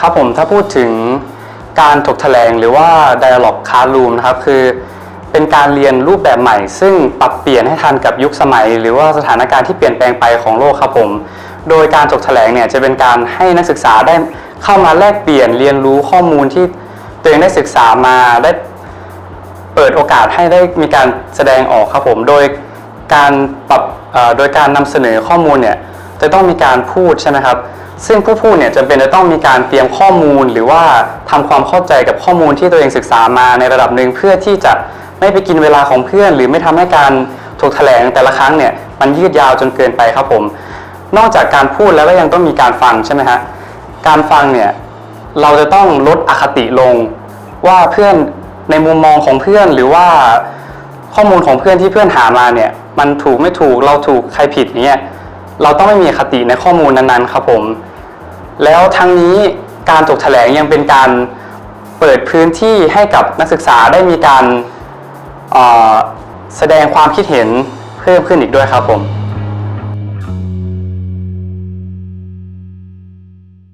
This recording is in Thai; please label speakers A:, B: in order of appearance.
A: ครับผมถ้าพูดถึงการถกแถลงหรือว่า Dialog Classroom นะครับคือเป็นการเรียนรูปแบบใหม่ ซึ่งปรับเปลี่ยนให้ทันกับยุคสมัย หรือว่าสถานการณ์ที่เปลี่ยนแปลงไปของโลกครับผม โดยการถกแถลงเนี่ยจะเป็นการให้นักศึกษาได้เข้ามาแลกเปลี่ยนเรียนรู้ข้อมูลที่ตัวเองได้ศึกษามาได้เปิดโอกาสให้ได้มีการแสดงออกครับผม โดยการปรับโดยการนำเสนอข้อมูลเนี่ย จะต้องมีการพูดใช่ไหมครับ ซึ่งผู้พูดเนี่ยจำเป็นจะต้องมีการเตรียมข้อมูลหรือว่าทำความเข้าใจกับข้อมูลที่ตัวเองศึกษามาในระดับหนึ่งเพื่อที่จะไม่ไปกินเวลาของเพื่อน หรือไม่ทำให้การถกแถลงแต่ละครั้งเนี่ยมันยืดยาวจนเกินไปครับผม นอกจากการพูดแล้วก็ยังต้องมีการฟังใช่ไหมฮะการฟังเนี่ยเราจะต้องลดอคติลง ว่าเพื่อนในมุมมองของเพื่อนหรือว่าข้อมูลของเพื่อนที่เพื่อนหามาเนี่ยมันถูกไม่ถูกเราถูกใครผิดเนี่ย เราต้องไม่มีอคติในข้อมูลนั้นๆ ครับผม แล้วทั้งนี้การถกแถลงยังเป็นการเปิดพื้นที่ให้กับนักศึกษาได้มีการแสดงความคิดเห็นเพิ่มขึ้นอีกด้วยครับผม